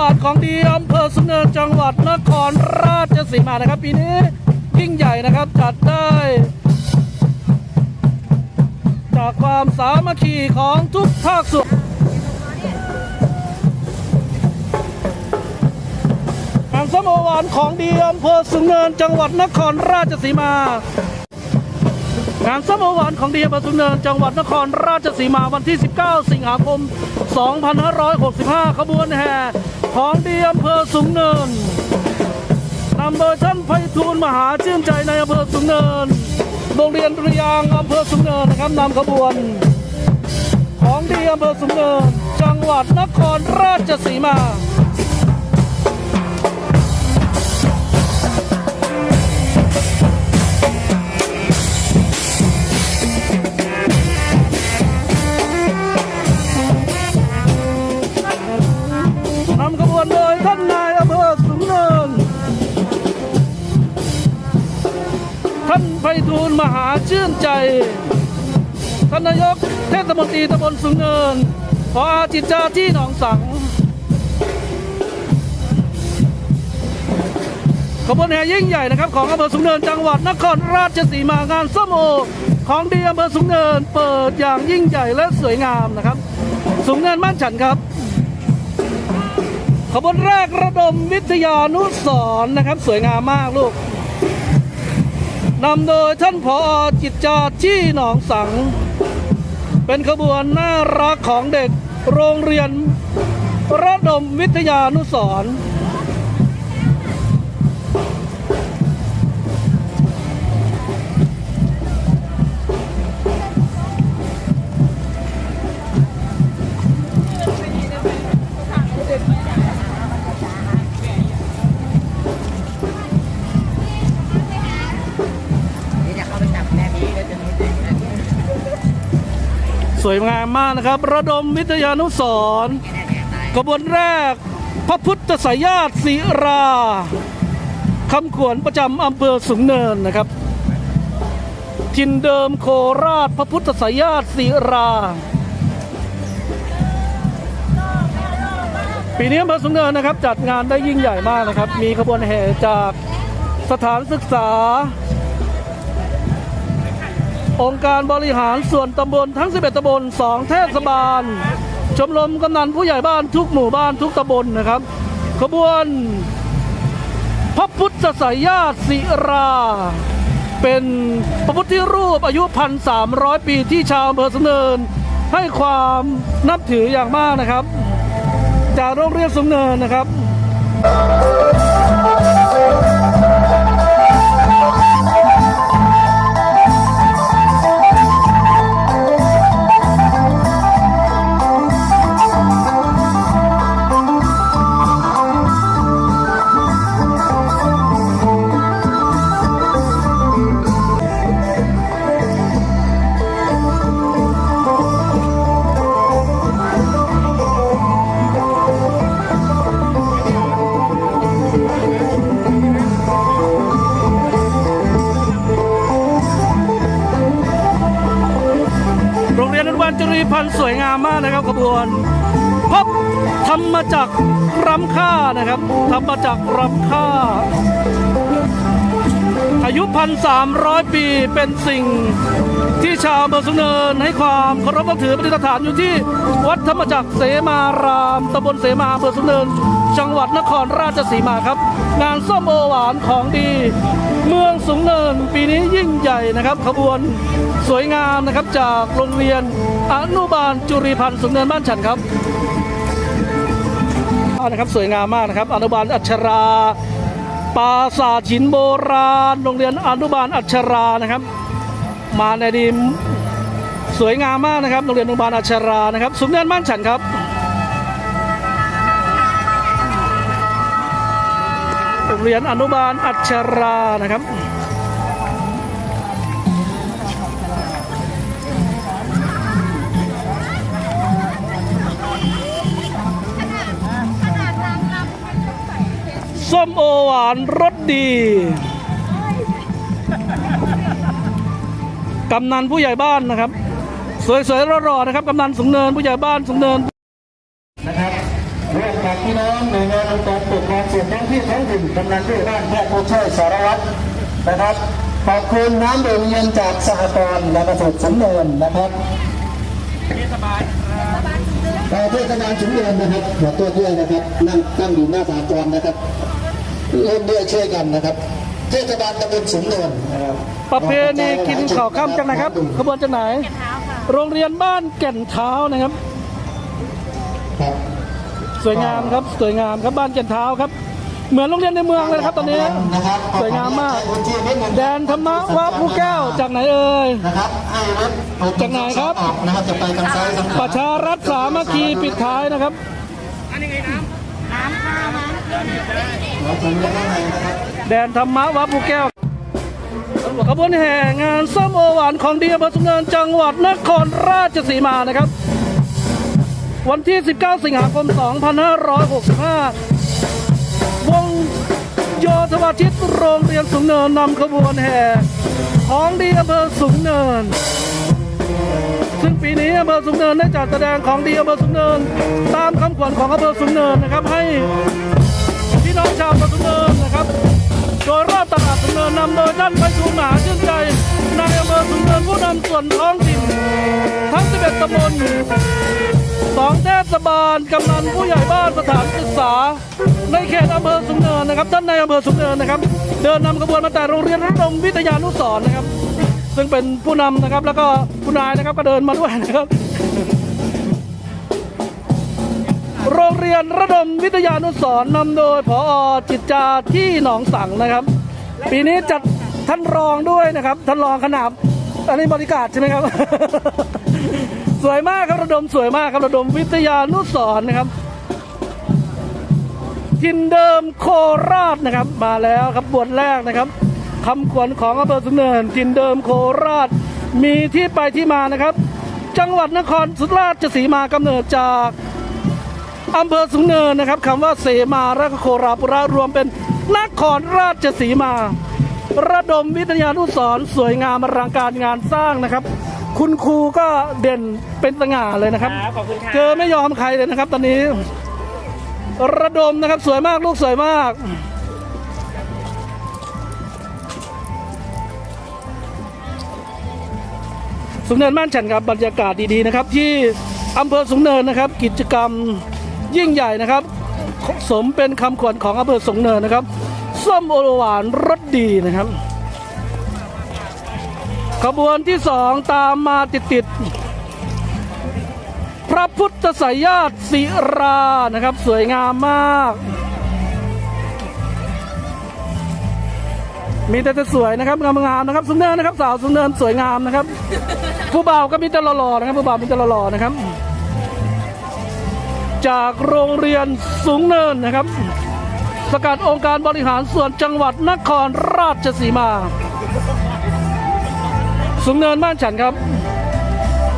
หวานของดีอำเภอสุนเนินจังหวัดนครราชสีมานะครับ ปีนี้ยิ่งใหญ่นะครับจัดได้ จากความสามัคคีของทุกภาคส่วนงานสมหวานของดีอำเภอสุนเนินจังหวัดนครราชสีมา งานสมหวานของดีอำเภอสุนเนิน จังหวัดนครราชสีมาวันที่ 19 สิงหาคม 2565 ขบวนแห่ของดีอำเภอสุนเนินนำโดยท่านไพฑูรย์มหาชื่นใจในอำเภอสุนเนิน โรงเรียนปริยางอำเภอสุนเนินนะครับนำขบวน ของดีอำเภอสุนเนิน จังหวัดนครราชสีมา วนโดยท่านนายอำเภอสูงเนิน ท่านไพฑูรย์มหาชื่นใจ ท่านนายกเทศมนตรีตำบลสูงเนินขออาจิตจาที่หนองสังขบวนแห่ยิ่งใหญ่นะครับของอำเภอสูงเนินจังหวัดนครราชสีมางานส้มโอของดีอำเภอสูงเนินเปิดอย่างยิ่งใหญ่และสวยงามนะครับ สูงเนินบ้านฉันครับ ขบวนแรกระดมวิทยานุสรณ์นะครับ สวยงามมากลูกนำโดยท่านผอจิตจาชี่หนองสัง เป็นขบวนน่ารักของเด็กโรงเรียนระดมวิทยานุสรณ์ สวยงามมากนะครับ ระดมวิทยานุสรณ์ขบวนแรก พระพุทธสายาติศิราคำขวนประจำอำเภอสูงเนินนะครับทินเดิมโคราชพระพุทธสายาติศิรา ปีนี้อำเภอสูงเนินนะครับ จัดงานได้ยิ่งใหญ่มากนะครับ มีขบวนแห่จากสถานศึกษา องค์การบริหารส่วนตำบลทั้ง 11ตำบล 2 เทศบาล ชมรมกำนันผู้ใหญ่บ้านทุกหมู่บ้านทุกตำบลนะครับ ขบวน พระพุทธสายญาติศิรา เป็นพระพุทธรูปอายุ 1,300 ปีที่ชาวอำเภอสำเนิน ให้ความนับถืออย่างมากนะครับ จากโรงเรียนสมเนินนะครับ พันธ์สวยงามมากนะครับขบวนพบธรรมจักรำค่านะครับธรรมจักรำค่า อายุพันสามร้อยปีเป็นสิ่งที่ชาวเบอร์สุนเนินให้ความเคารพนับถือปฏิสถานอยู่ที่วัดธรรมจักรเสมารามตำบลเสมาอำเภอสุเนิน จังหวัดนครราชสีมาครับ งานส้มโอหวานของดี เมืองสูงเนินปีนี้ยิ่งใหญ่นะครับ ขบวนสวยงามนะครับจากโรงเรียน อนุบาลจุรีพันธ์สูงเนินบ้านฉันครับอานะครับสวยงามมากนะครับ อนุบาลอัชราปราสาทหินโบราณ โรงเรียนอนุบาลอัชรานะครับ มาในดีสวยงามมากนะครับโรงเรียนอนุบาลอัชรานะครับสุนเนินบ้านฉันครับโรงเรียนอนุบาลอัชรานะครับ ส้มโอหวานรสดี กำนันผู้ใหญ่บ้านนะครับ สวยๆรอๆนะครับ กำนันสูงเนินผู้ใหญ่บ้านสูงเนินนะครับเวลจากพี่น้องหน่วยงานองค์กรปกครองส่วนท้องที่ท้องถิ่นกำนันผู้บ้านแพทย์ผู้ช่วยสารวัตรนะครับขอบคุณน้ำดื่มเย็นจากสหกรณ์และเกษตรสำเนินนะครับเทศบาลเทศบาลสำเนินนะครับขอตัวด้วยนะครับนั่งตั้งอยู่หน้าสหกรณ์นะครับ ร่วมด้วยช่วยกันนะครับ เทศบาลตำบลสูงเนินนะครับประเพณีกินข้าวค่ำจากไหนครับขบวนจากไหน โรงเรียนบ้านแก่นเท้านะครับ ครับสวยงามครับสวยงามครับบ้านแก่นเท้าครับ เหมือนโรงเรียนในเมืองเลยนะครับตอนนี้นะครับสวยงามมากขออนุญตใช้พื้นที่นิดนึงแดนธรรมะวะผู้แก้วจากไหนเอ่ยนะครับให้รถรถจากไหนครับออกนะครับจะไปทางซ้ายทางขปวาระชารัฐสามัคคีปิดท้ายนะครับ เราถึงจะข้างในนะครับ แดนธรรมะวัดภูแก้วขบวนแห่งานส้มโอหวานของดีอำเภอสุนเนินจังหวัดนครราชสีมานะครับ วันที่ 19 สิงหาคม 2565 วงโยธวาทิตโรงเรียนสูงเนินนำขบวนแห่ของดีอำเภอสูงเนิน ซึ่งปีนี้อำเภอสูงเนินได้จัดแสดงของดีอำเภอสูงเนิน ตามคำขวัญของอำเภอสูงเนินนะครับให้ น้องชาวปทุมเนินนะครับ โดยรอบตลาดสุนเนินนำโดยท่านไปทูลมหาชื่นใจนายอำเภอสุนเนินผู้นำส่วนท้องถิ่นทั้ง 11ตำบลสองเทศบาลกำนันผู้ใหญ่บ้านสถานศึกษา ในเขตอำเภอสุนเนินนะครับท่านในายอำเภอสุนเนินนะครับ เดินนำขบวนมาแต่โรงเรียนรัตมวิทยานุสรนะครับ ซึ่งเป็นผู้นำนะครับแล้วก็ผู้นายนะครับก็เดินมาด้วยนะครับ โรงเรียนระดมวิทยานุสรณ์นำโดยพอจิตจาที่หนองสังนะครับ ปีนี้จัดท่านรองด้วยนะครับ ท่านรองขนาบอันนี้บริการใช่ไหมครับ สวยมากครับระดมสวยมากครับระดมวิทยานุสรณ์นะครับทินเดิมโคราชนะครับ มาแล้วครับบทแรกนะครับคำขวัญของอำเภอสุนเนินทินเดิมโคราชมีที่ไปที่มานะครับ จังหวัดนครศรีราชสีมากำเนิดจาก อำเภอสูงเนินนะครับคำว่าเสมาและก็โคราปุระรวมเป็นนครราชสีมา ระดมวิทยานุสรณ์สวยงามอลังการงานสร้างนะครับ คุณครูก็เด่นเป็นสง่าเลยนะครับเจอไม่ยอมใครเลยนะครับ ตอนนี้ ระดมนะครับสวยมากลูกสวยมากสูงเนินบ้านฉันครับบรรยากาศดีๆนะครับ ที่อำเภอสูงเนินนะครับ กิจกรรม ยิ่งใหญ่นะครับ สมเป็นคำขวัญของอำเภอสงเนินนะครับส้มโอหวานรสดีนะครับ ขบวนที่สองตามมาติดๆพระพุทธสายญาติศิรานะครับ สวยงามมาก มีแต่จะสวยนะครับงามๆนะครับสุนเนินนะครับ สาวสุนเนินสวยงามนะครับ ผู้บ่าวก็มีแต่หล่อๆนะครับผู้บ่าวมีแต่หล่อๆนะครับ จากโรงเรียนสูงเนินนะครับสกัดองค์การบริหารส่วนจังหวัดนครราชสีมา สูงเนินบ้านฉันครับ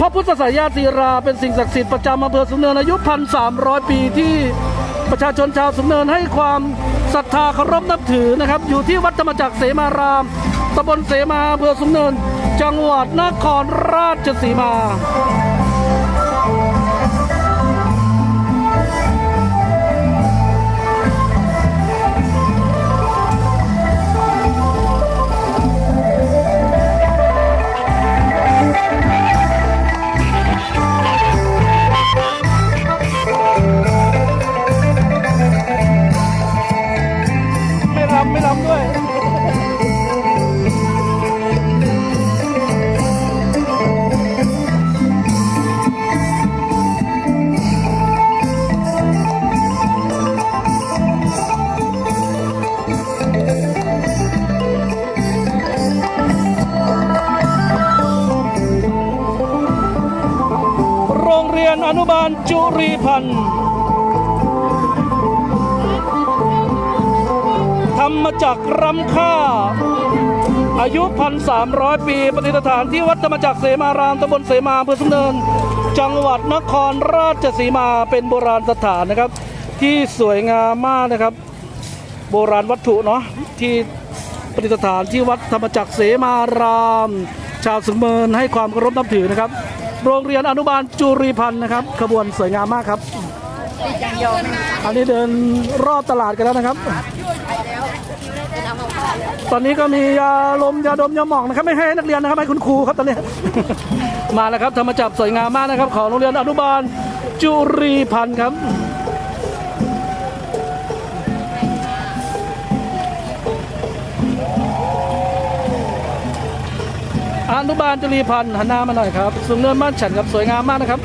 พระพุทธสายญาติราเป็นสิ่งศักดิ์สิทธิ์ประจำอำเภอสูงเนินอายุพันสามร้อยปีที่ประชาชนชาวสูงเนินให้ความศรัทธาเคารพนับถือนะครับ อยู่ที่วัดธรรมจักรเสมารามตำบลเสมาอำเภอสูงเนิน จังหวัดนครราชสีมา จุรีพันธ์ทำมาจากรำค่า อายุพันสามร้อยปีปฏิสถานที่วัดธรรมจักรเสมารามตำบลเสมาอำเภอสุนเนิน จังหวัดนครราชสีมาเป็นโบราณสถานนะครับ ที่สวยงามมากนะครับ โบราณวัตถุเนาะที่ปฏิสถานที่วัดธรรมจักรเสมาราม ชาวสุงเมินให้ความเคารพนับถือนะครับ โรงเรียนอนุบาลจุรีพันธ์นะครับ ขบวนสวยงามมากครับอันนี้เดินรอบตลาดกันแล้วนะครับ ตอนนี้ก็มียาลมยาดมยาหมองนะครับ ไม่ให้นักเรียนนะครับให้คุณครูครับตอนนี้ มาแล้วครับธรรมจับสวยงามมากนะครับ ของโรงเรียนอนุบาลจุรีพันธ์ครับ อนุบาลจุรีพันธ์หันหน้ามาหน่อยครับสูงเนินบ้านฉันครับสวยงามมากนะครับ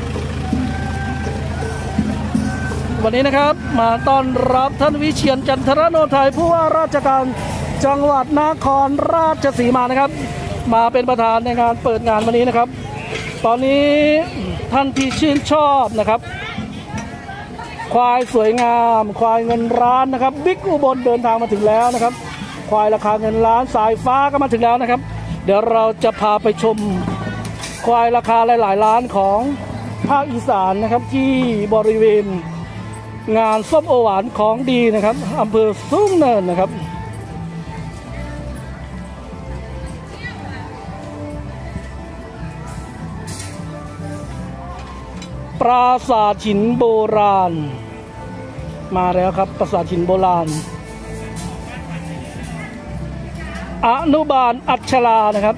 วันนี้นะครับมาต้อนรับท่านวิเชียนจันทรโนไทยผู้ว่าราชการจังหวัดนครราชสีมานะครับ มาเป็นประธานในงานเปิดงานวันนี้นะครับ ตอนนี้ท่านที่ชื่นชอบนะครับ ควายสวยงาม ควายเงินล้านนะครับบิ๊กอุบลเดินทางมาถึงแล้วนะครับ ควายราคาเงินล้านสายฟ้าก็มาถึงแล้วนะครับ เดี๋ยวเราจะพาไปชมควายราคาหลาย ๆ ล้านของภาคอีสานนะครับที่บริเวณงานส้มโอหวานของดีนะครับอำเภอสูงเนินนะครับ ปราสาทหินโบราณ มาแล้วครับปราสาทหินโบราณ อนุบาลอัชรานะครับ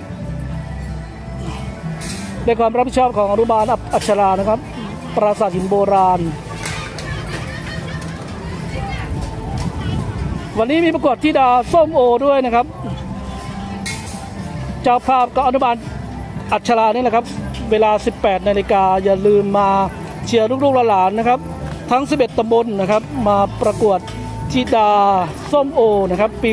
ในความรับผิดชอบของอนุบาลอัชรานะครับ ปราสาทหินโบราณ วันนี้มีประกวดธิดาส้มโอด้วยนะครับ เจ้าภาพก็อนุบาลอัชรานี่แหละครับ เวลา 18 นาฬิกาอย่าลืมมาเชียร์ลูกๆหลานๆนะครับ ทั้ง 11ตำบลนะครับ มาประกวดธิดาส้มโอนะครับ ปี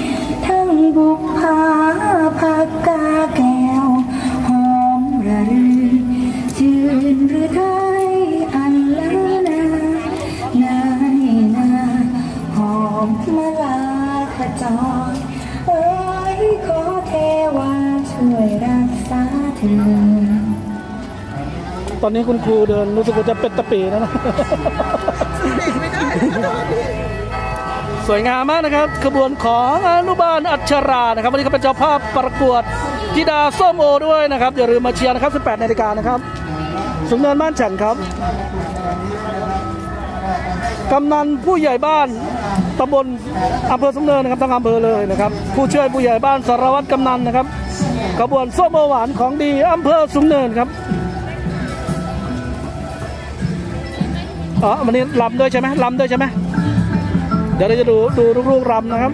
ตอนนี้คุณครูเดินรู้สึกว่าจะเป็นตะปีนะนะสวยงามมากนะครับ ขบวนของอนุบาลอัชรานะครับ วันนี้เขาเป็นเจ้าภาพประกวดธิดาส้มโอด้วยนะครับ อย่าลืมมาเชียร์นะครับ 18นาฬิกานะครับสุงเนินบ้านฉันครับ กำนันผู้ใหญ่บ้านตำบลอำเภอสุงเนินนะครับทั้งอำเภอเลยนะครับ ผู้ช่วยผู้ใหญ่บ้านสารวัตรกำนันนะครับขบวนส้มโอหวานของดีอำเภอสุงเนินครับ อ๋อวันนี้ลำด้วยใช่ไหมลำด้วยใช่ไหมเดี๋ยวเราจะดูดูลูกๆรำนะครับ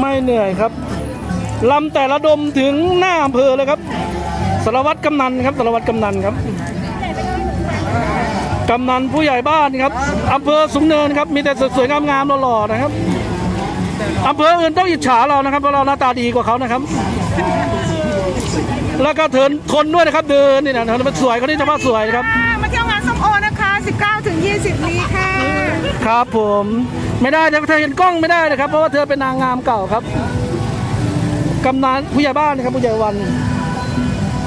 ไม่เหนื่อยครับลำแต่ละดมถึงหน้าอำเภอเลยครับสารวัตรกำนันครับสารวัตรกำนันครับ กำนันผู้ใหญ่บ้านครับอำเภอสูงเนินครับมีแต่สวยๆงามๆหล่อๆนะครับอำเภออื่นต้องอิจฉาเรานะครับเพราะเราหน้าตาดีกว่าเขานะครับ แล้วก็เถินทนด้วยนะครับเดินนี่นะมันสวยเขาที่จะว่าสวยนะครับมาเที่ยวงานส้มโอนะคะ 19ถึง20 นี้ค่ะ ครับผมไม่ได้แต่เธอเห็นกล้องไม่ได้นะครับ เพราะว่าเธอเป็นนางงามเก่าครับกำนันผู้ใหญ่บ้านนะครับผู้ใหญ่วัน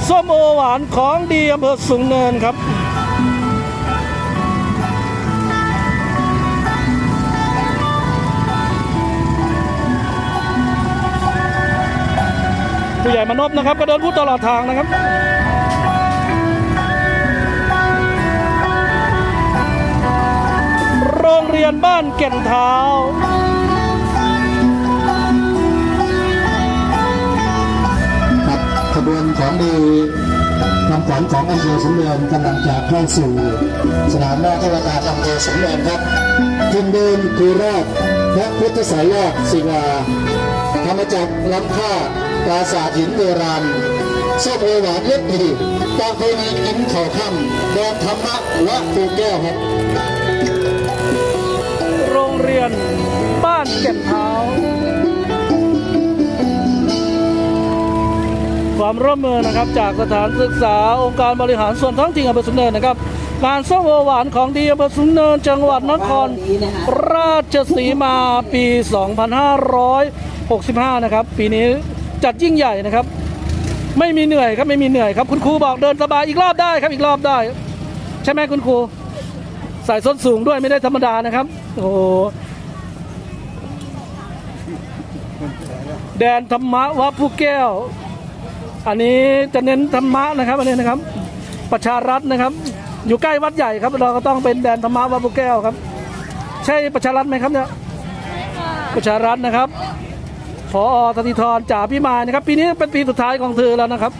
ส้มโอหวานของดีอำเภอสูงเนินครับ ผู้ใหญ่มานพนะครับ ก็เดินพูดตลอดทางนะครับโรงเรียนบ้านแก่นเท้าครับขบวนของดีนำขวัญของอำเภอสมเด็จกำลังจะเข้าสู่สนามหน้าที่ว่าอำเภอสมเด็จครับทินเดินคือรอบพระพุทธสายยอดศิลาธรรมจักรล้ำค่า ปราสาทหินโบราณโซโพหวานเล็บดีตามเพณีกินข้าวค่ำแดนธรรมะและปูแก้วครับโรงเรียนบ้านแก่นเท้า ความร่วมมือนะครับจากสถานศึกษาองค์การบริหารส่วนท้องถิ่นอำเภอสุนเนินนะครับงานส้มโอหวานของดีอำเภอสุนเนินจังหวัดนคร ราชสีมาปี 2565 นะครับ ปีนี้ จัดยิ่งใหญ่นะครับ ไม่มีเหนื่อยครับไม่มีเหนื่อยครับ คุณครูบอกเดินสบายอีกรอบได้ครับอีกรอบได้ ใช่ไหมคุณครูใส่ส้นสูงด้วยไม่ได้ธรรมดานะครับ โอ้โหแดนธรรมะวัดผู้แก้ว อันนี้จะเน้นธรรมะนะครับอันนี้นะครับ ประชารัฐนะครับ อยู่ใกล้วัดใหญ่ครับ เราก็ต้องเป็นแดนธรรมะวัดผู้แก้วครับ ใช่ประชารัฐไหมครับเนี่ยประชารัฐนะครับ พอธติธรจ่าพิมายนะครับ ปีนี้เป็นปีสุดท้ายของเธอแล้วนะครับ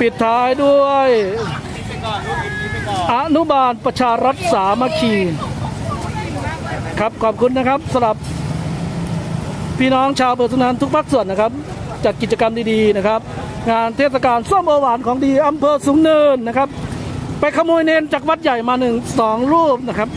ปิดท้ายด้วยอนุบาลประชารัฐสามัคคีครับขอบคุณนะครับสำหรับพี่น้องชาวเบอร์สุนันทุกภาคส่วนนะครับ จัดกิจกรรมดีๆนะครับ งานเทศกาลส้มโอหวานของดีอำเภอสูงเนินนะครับ ไปขโมยเนนจากวัดใหญ่มาหนึ่งสองรูปนะครับ